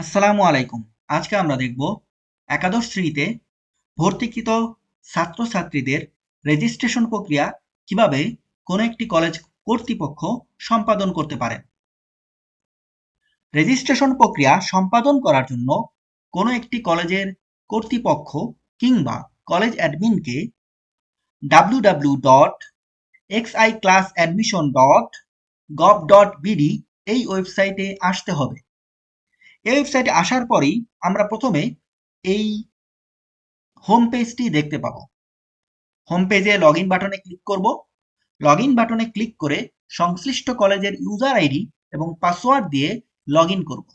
আসসালামু আলাইকুম। আজকে আমরা দেখব একাদশ শ্রেণীতে ভর্তিকৃত ছাত্রছাত্রীদের রেজিস্ট্রেশন প্রক্রিয়া কীভাবে কোনো একটি কলেজ কর্তৃপক্ষ সম্পাদন করতে পারে। রেজিস্ট্রেশন প্রক্রিয়া সম্পাদন করার জন্য কোনো একটি কলেজের কর্তৃপক্ষ কিংবা college অ্যাডমিনকে W W dot X I class admission dot gov dot BD এই ওয়েবসাইটে আসতে হবে। এই ওয়েবসাইটে আসার পরেই আমরা প্রথমে এই হোম পেজটি দেখতে পাবো। হোম পেজে লগ ইন বাটনে ক্লিক করব। লগ ইন বাটনে ক্লিক করে সংশ্লিষ্ট কলেজের ইউজার আইডি এবং পাসওয়ার্ড দিয়ে লগ ইন করব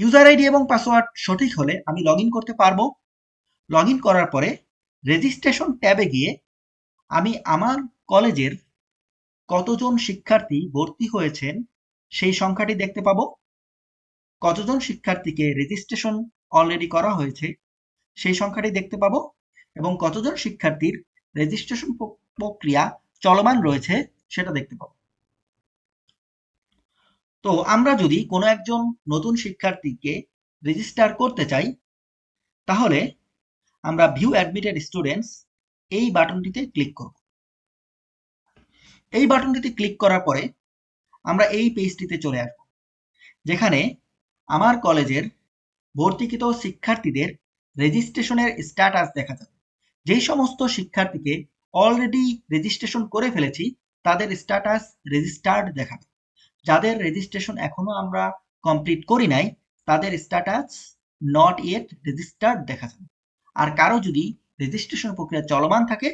ইউজার আইডি এবং পাসওয়ার্ড সঠিক হলে আমি লগ ইন করতে পারব। লগ ইন করার পরে রেজিস্ট্রেশন ট্যাবে গিয়ে আমি আমার কলেজের কতজন শিক্ষার্থী ভর্তি হয়েছেন সেই সংখ্যাটি দেখতে পাবো। কতজন শিক্ষার্থীকে রেজিস্ট্রেশন অলরেডি করা হয়েছে সেই সংখ্যাটি দেখতে পাবো এবং কতজন শিক্ষার্থীর রেজিস্ট্রেশন প্রক্রিয়া চলমান রয়েছে সেটা দেখতে পাবো। তো আমরা যদি কোনো একজন নতুন শিক্ষার্থীকে রেজিস্টার করতে চাই, তাহলে আমরা ভিউ অ্যাডমিটেড স্টুডেন্টস এই বাটনটিতে ক্লিক করব। এই বাটনটিতে ক্লিক করার পরে আমরা এই পেজটিতে চলে আসব, যেখানে আমার কলেজের ভর্তিকৃত শিক্ষার্থীদের রেজিস্ট্রেশনের স্ট্যাটাস দেখা যাবে। যেই সমস্ত শিক্ষার্থীকে অলরেডি রেজিস্ট্রেশন করে ফেলেছি, তাদের স্ট্যাটাস রেজিস্টার্ড দেখাবে। যাদের রেজিস্ট্রেশন এখনও আমরা কমপ্লিট করি নাই, তাদের স্ট্যাটাস নট ইয়েট রেজিস্টার্ড দেখা যাবে। আর কারও যদি রেজিস্ট্রেশন প্রক্রিয়া চলমান থাকে,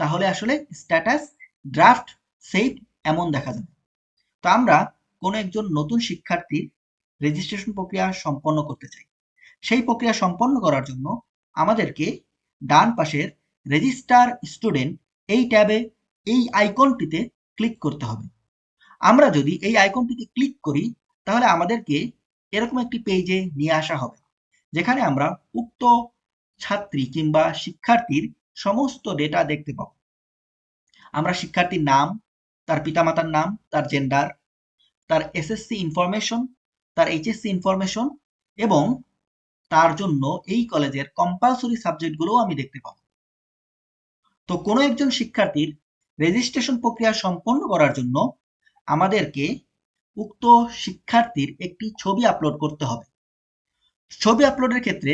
তাহলে আসলে স্ট্যাটাস ড্রাফট সেভ এমন দেখা যাবে। তো আমরা কোনো একজন নতুন শিক্ষার্থীর রেজিস্ট্রেশন প্রক্রিয়া সম্পন্ন করতে চাই। সেই প্রক্রিয়া সম্পন্ন করার জন্য আমাদেরকে ডান পাশের রেজিস্টার স্টুডেন্ট এই ট্যাবে এই আইকনটিতে ক্লিক করতে হবে। আমরা যদি এই আইকনটিতে ক্লিক করি, তাহলে আমাদেরকে এরকম একটি পেজে নিয়ে আসা হবে, যেখানে আমরা উক্ত ছাত্রী কিংবা শিক্ষার্থীর সমস্ত ডেটা দেখতে পাব। আমরা শিক্ষার্থীর নাম তার পিতামাতার নাম, তার জেন্ডার তার এসএসসি ইনফরমেশন তার এইচএসসি ইনফরমেশন এবং তার জন্য এই কলেজের কম্পালসরি সাবজেক্টগুলোও আমি দেখতে পাবো। তো কোনো একজন শিক্ষার্থীর রেজিস্ট্রেশন প্রক্রিয়া সম্পন্ন করার জন্য আমাদেরকে উক্ত শিক্ষার্থীর একটি ছবি আপলোড করতে হবে। ছবি আপলোডের ক্ষেত্রে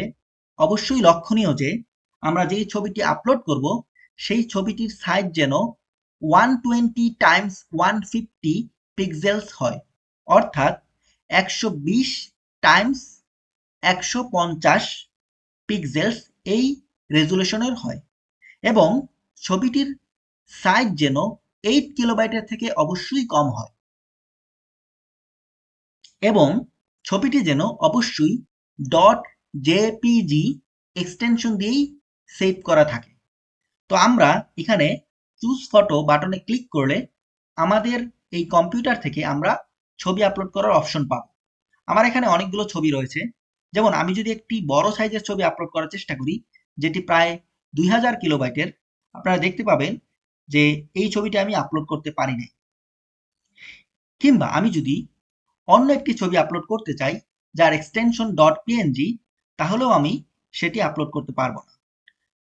অবশ্যই লক্ষণীয় যে আমরা যেই ছবিটি আপলোড করব, সেই ছবিটির সাইজ যেন one twenty times one fifty pixels হয়। অর্থাৎ একশো বিশ টাইমস একশো পঞ্চাশ পিক্সেলস এই রেজুলেশনের হয়। এবং ছবিটির সাইজ যেন এইট কিলোবাইটের থেকে অবশ্যই কম হয়। এবং ছবিটি যেন অবশ্যই ডট জেপিজি এক্সটেনশন দিয়েই সেভ করা থাকে। তো আমরা এখানে চুজ ফটো বাটনে ক্লিক করলে আমাদের এই কম্পিউটার থেকে আমরা ছবি আপলোড করার অপশন পাব। আমার এখানে অনেকগুলো ছবি রয়েছে। যেমন আমি যদি একটি বড় সাইজের ছবি আপলোড করার চেষ্টা করি, যেটি প্রায় দুই হাজার কিলোবাইটের, আপনারা দেখতে পাবেন যে এই ছবিটি আমি আপলোড করতে পারি নাই। কিংবা আমি যদি অন্য একটি ছবি আপলোড করতে চাই, যার এক্সটেনশন ডট পিএনজি তাহলেও আমি সেটি আপলোড করতে পারব না।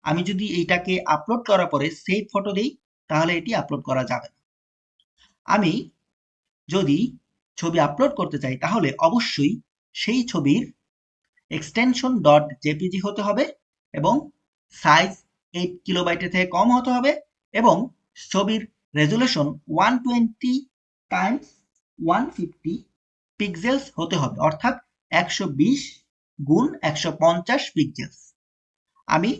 আমি যদি এইটাকে আপলোড করার পরে সেভ ফটো দিই তাহলে এটি আপলোড করা যাবে না। আমি যদি ছবি আপলোড করতে চাই, তাহলে অবশ্যই সেই ছবির এক্সটেনশন ডট জেপিজি হতে হবে এবং সাইজ এইট কিলোবাইটের থেকে কম হতে হবে এবং ছবির resolution one twenty times one fifty pixels হতে হবে, অর্থাৎ একশো বিশ গুণ একশো পঞ্চাশ পিক্সেলস আমি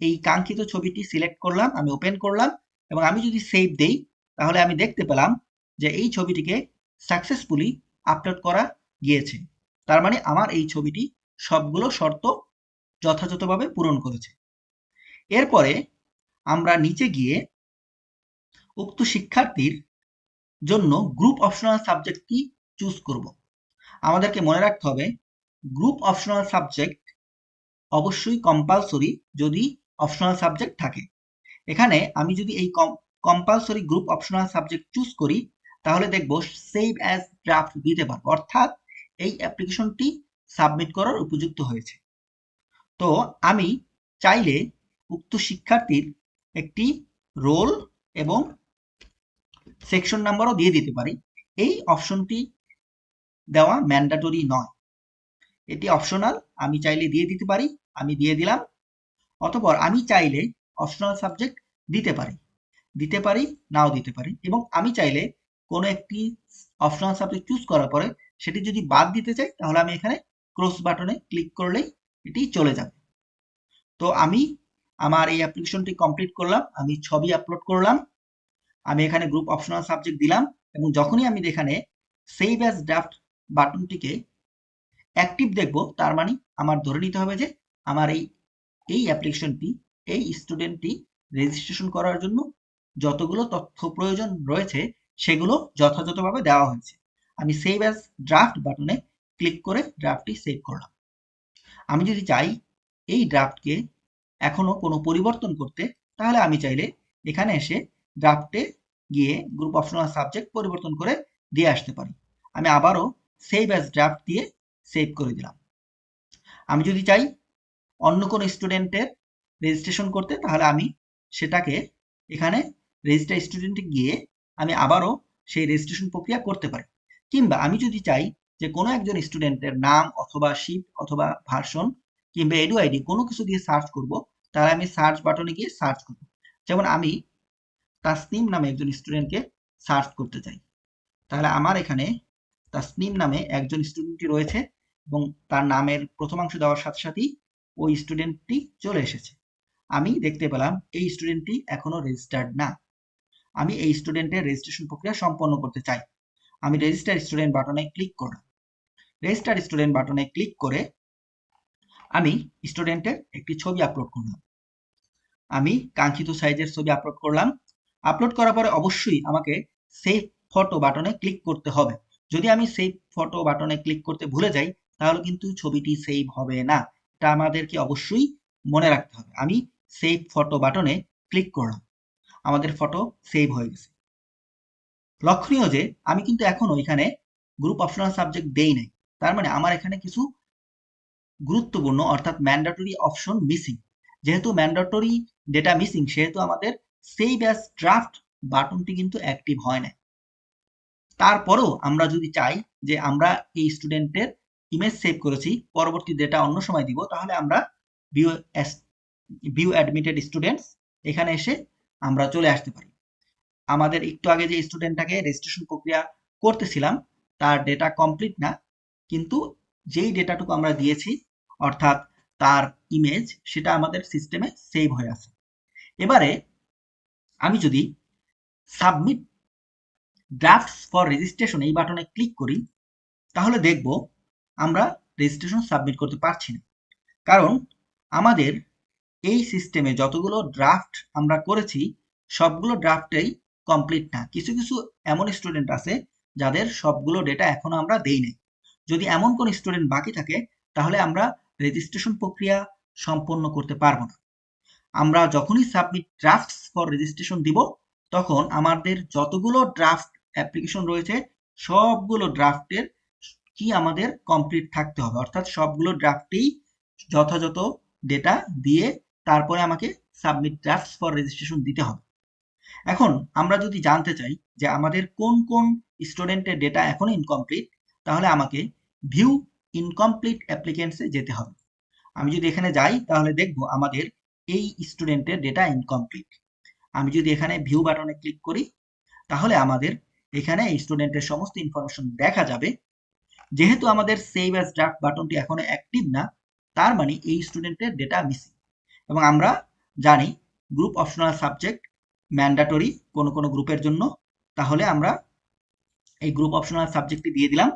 এই কাঙ্ক্ষিত ছবিটি সিলেক্ট করলাম, আমি ওপেন করলাম এবং আমি যদি সেভ দেই, তাহলে আমি দেখতে পেলাম যে এই ছবিটিকে সাকসেসফুলি আপলোড করা গিয়েছে। তার মানে আমার এই ছবিটি সবগুলো শর্ত যথাযথভাবে পূরণ করেছে। এরপরে আমরা নিচে গিয়ে উক্ত শিক্ষার্থীর জন্য গ্রুপ অপশনাল সাবজেক্ট কি চুজ করব। আমাদেরকে মনে রাখতে হবে গ্রুপ অপশনাল সাবজেক্ট অবশ্যই কম্পালসরি যদি অপশনাল সাবজেক্ট থাকে। এখানে আমি যদি এই compulsory group optional subject choose করি, তাহলে দেখব সেভ অ্যাজ ড্রাফট দিতে পারব। অর্থাৎ এই অ্যাপ্লিকেশনটি সাবমিট করার উপযুক্ত হয়েছে। তো আমি চাইলে উক্ত শিক্ষার্থীর একটি রোল এবং সেকশন নাম্বারও দিয়ে দিতে পারি। এই অপশনটি দেওয়া ম্যান্ডাটরি নয়। এটি অপশনাল আমি চাইলে দিয়ে দিতে পারি, আমি দিয়ে দিলাম। অতপর আমি চাইলে অপশনাল সাবজেক্ট দিতে পারি। দিতে পারি, নাও দিতে পারি। এবং আমি চাইলে কোনো একটি অপশনাল সাবজেক্ট চুজ করার পরে সেটি যদি বাদ দিতে চাই, তাহলে আমি এখানে ক্রস বাটনে ক্লিক করলেই এটি চলে যাবে। তো আমি আমার এই অ্যাপ্লিকেশনটি কমপ্লিট করলাম, আমি ছবি আপলোড করলাম, আমি এখানে গ্রুপ অপশনাল সাবজেক্ট দিলাম এবং যখনই আমি এখানে সেভ অ্যাজ ড্রাফট বাটনটিকে অ্যাক্টিভ দেখব, তার মানে আমার ধরে নিতে হবে যে আমার এই এই অ্যাপ্লিকেশনটি এই স্টুডেন্টটি রেজিস্ট্রেশন করার জন্য যতগুলো তথ্য প্রয়োজন রয়েছে, সেগুলো যথাযথভাবে দেওয়া হয়েছে। আমি সেভ অ্যাজ ড্রাফট বাটনে ক্লিক করে ড্রাফটটি সেভ করলাম। আমি যদি চাই এই ড্রাফটকে এখনও কোনো পরিবর্তন করতে, তাহলে আমি চাইলে এখানে এসে ড্রাফটে গিয়ে গ্রুপ অপশনাল সাবজেক্ট পরিবর্তন করে দিয়ে আসতে পারি। আমি আবারও সেভ অ্যাজ ড্রাফট দিয়ে সেভ করে দিলাম। আমি যদি চাই অন্য কোনো স্টুডেন্টের রেজিস্ট্রেশন করতে, তাহলে আমি সেটাকে এখানে রেজিস্টার স্টুডেন্টে গিয়ে আমি আবারও সেই রেজিস্ট্রেশন প্রক্রিয়া করতে পারি। কিংবা আমি যদি চাই যে কোনো একজন স্টুডেন্টের নাম অথবা শিপ অথবা ভার্সন কিংবা এডু আইডি কোনো কিছু দিয়ে সার্চ করব, তাহলে আমি সার্চ বাটনে গিয়ে সার্চ করব। যেমন আমি তাসনিম নামে একজন স্টুডেন্টকে সার্চ করতে চাই। তাহলে আমার এখানে তাসনিম নামে একজন স্টুডেন্টটি রয়েছে এবং তার নামের প্রথমাংশ দেওয়ার সাথে সাথেই ওই স্টুডেন্টটি চলে এসেছে। আমি দেখতে পেলাম এই স্টুডেন্টটি এখনও রেজিস্টার্ড না। আমি এই স্টুডেন্টের রেজিস্ট্রেশন প্রক্রিয়া সম্পন্ন করতে চাই। আমি রেজিস্টার স্টুডেন্ট বাটনে ক্লিক করলাম। রেজিস্টার স্টুডেন্ট বাটনে ক্লিক করে আমি স্টুডেন্টের একটি ছবি আপলোড করলাম। আমি কাঙ্ক্ষিত সাইজের ছবি আপলোড করলাম। আপলোড করার পরে অবশ্যই আমাকে সেভ ফটো বাটনে ক্লিক করতে হবে। যদি আমি সেভ ফটো বাটনে ক্লিক করতে ভুলে যাই, তাহলে কিন্তু ছবিটি সেভ হবে না। এটা আমাদেরকে অবশ্যই মনে রাখতে হবে। আমি সেভ ফটো বাটনে ক্লিক করলাম। আমাদের ফটো সেভ হয়ে গেছে। লক্ষণীয় যে, আমি কিন্তু এখনও এখানে গ্রুপ অপশনাল সাবজেক্ট দেই নাই। তার মানে আমার এখানে কিছু গুরুত্বপূর্ণ অর্থাৎ ম্যান্ডাটরি অপশন মিসিং যেহেতু ম্যান্ডাটরি ডেটা মিসিং সেহেতু আমাদের সেভ অ্যাজ ড্রাফট বাটনটি কিন্তু অ্যাক্টিভ হয় না তারপরেও আমরা যদি চাই যে আমরা এই স্টুডেন্টের ইমেজ সেভ করেছি, পরবর্তী ডেটা অন্য সময় দিব, তাহলে আমরা ভিউ ভিউ অ্যাডমিটেড স্টুডেন্টস এখানে এসে আমরা চলে আসতে পারি। আমাদের একটু আগে যে স্টুডেন্টটাকে রেজিস্ট্রেশন প্রক্রিয়া করতেছিলাম, তার ডেটা কমপ্লিট না, কিন্তু যেই ডেটাটুকু আমরা দিয়েছি, অর্থাৎ তার ইমেজ সেটা আমাদের সিস্টেমে সেভ হয়ে আছে। এবারে আমি যদি সাবমিট ড্রাফটস ফর রেজিস্ট্রেশন এই বাটনে ক্লিক করি, তাহলে দেখব আমরা রেজিস্ট্রেশন সাবমিট করতে পারছি না। কারণ আমাদের এই সিস্টেমে যতগুলো ড্রাফট আমরা করেছি, সবগুলো ড্রাফটেই কমপ্লিট না। কিছু কিছু এমন স্টুডেন্ট আছে, যাদের সবগুলো ডেটা এখনও আমরা দেই নাই। যদি এমন কোন স্টুডেন্ট বাকি থাকে, তাহলে আমরা রেজিস্ট্রেশন প্রক্রিয়া সম্পন্ন করতে পারব না। আমরা যখনই সাবমিট ড্রাফটস ফর রেজিস্ট্রেশন দিব, তখন আমাদের যতগুলো ড্রাফট অ্যাপ্লিকেশন রয়েছে, সবগুলো ড্রাফটের কি আমাদের কমপ্লিট থাকতে হবে। অর্থাৎ সবগুলো ড্রাফটেই যথাযথ ডেটা দিয়ে তারপরে আমাকে সাবমিট ড্রাফটস ফর রেজিস্ট্রেশন দিতে হবে। এখন আমরা যদি জানতে চাই যে আমাদের কোন কোন স্টুডেন্টের ডেটা এখনও ইনকমপ্লিট তাহলে আমাকে ভিউ ইনকমপ্লিট অ্যাপ্লিকেন্টসে যেতে হবে। আমি যদি এখানে যাই, তাহলে দেখব আমাদের এই স্টুডেন্টের ডেটা ইনকমপ্লিট আমি যদি এখানে ভিউ বাটনে ক্লিক করি, তাহলে আমাদের এখানে স্টুডেন্টের সমস্ত ইনফরমেশন দেখা যাবে। যেহেতু আমাদের সেভ অ্যাজ ড্রাফট বাটনটি এখনও অ্যাক্টিভ না, তার মানে এই স্টুডেন্টের ডেটা মিসিং এবং আমরা জানি গ্রুপ অপশনাল সাবজেক্ট ম্যান্ডাটরি কোনো কোনো গ্রুপের জন্য। তাহলে আমরা এই গ্রুপ অপশনাল সাবজেক্টটি দিয়ে দিলাম।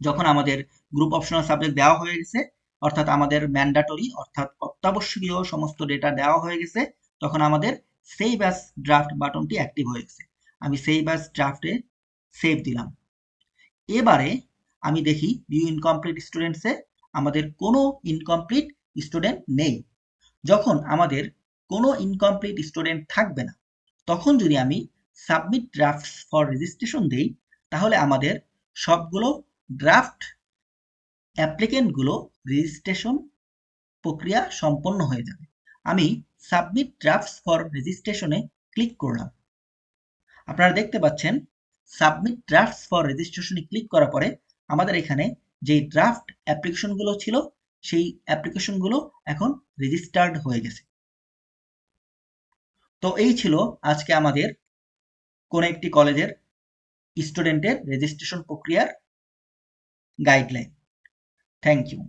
যখন আমাদের গ্রুপ অপশনাল সাবজেক্ট দেওয়া হয়ে গেছে, অর্থাৎ আমাদের ম্যান্ডাটরি অর্থাৎ অত্যাবশ্যকীয় সমস্ত ডেটা দেওয়া হয়ে গেছে, তখন আমাদের সেভ অ্যাজ ড্রাফট বাটনটি অ্যাক্টিভ হয়ে গেছে। আমি সেভ অ্যাজ ড্রাফটে সেভ দিলাম। এবারে আমি দেখি ভিউ ইনকমপ্লিট স্টুডেন্টসে আমাদের কোনো ইনকমপ্লিট স্টুডেন্ট নেই। যখন আমাদের কোনো ইনকমপ্লিট স্টুডেন্ট থাকবে না, তখন যদি আমি সাবমিট ড্রাফটস ফর রেজিস্ট্রেশন দেই, তাহলে আমাদের সবগুলো ড্রাফট অ্যাপ্লিকেন্টগুলো রেজিস্ট্রেশন প্রক্রিয়া সম্পন্ন হয়ে যাবে। আমি সাবমিট ড্রাফটস ফর রেজিস্ট্রেশনে ক্লিক করলাম। আপনারা দেখতে পাচ্ছেন সাবমিট ড্রাফটস ফর রেজিস্ট্রেশনে ক্লিক করার পরে আমাদের এখানে যেই ড্রাফট অ্যাপ্লিকেশনগুলো ছিল সেই অ্যাপ্লিকেশনগুলো এখন রেজিস্টার্ড হয়ে গেছে। তো এই ছিল আজকে আমাদের কোন একটি কলেজের স্টুডেন্টের রেজিস্ট্রেশন প্রক্রিয়ার গাইডলাইন থ্যাংক ইউ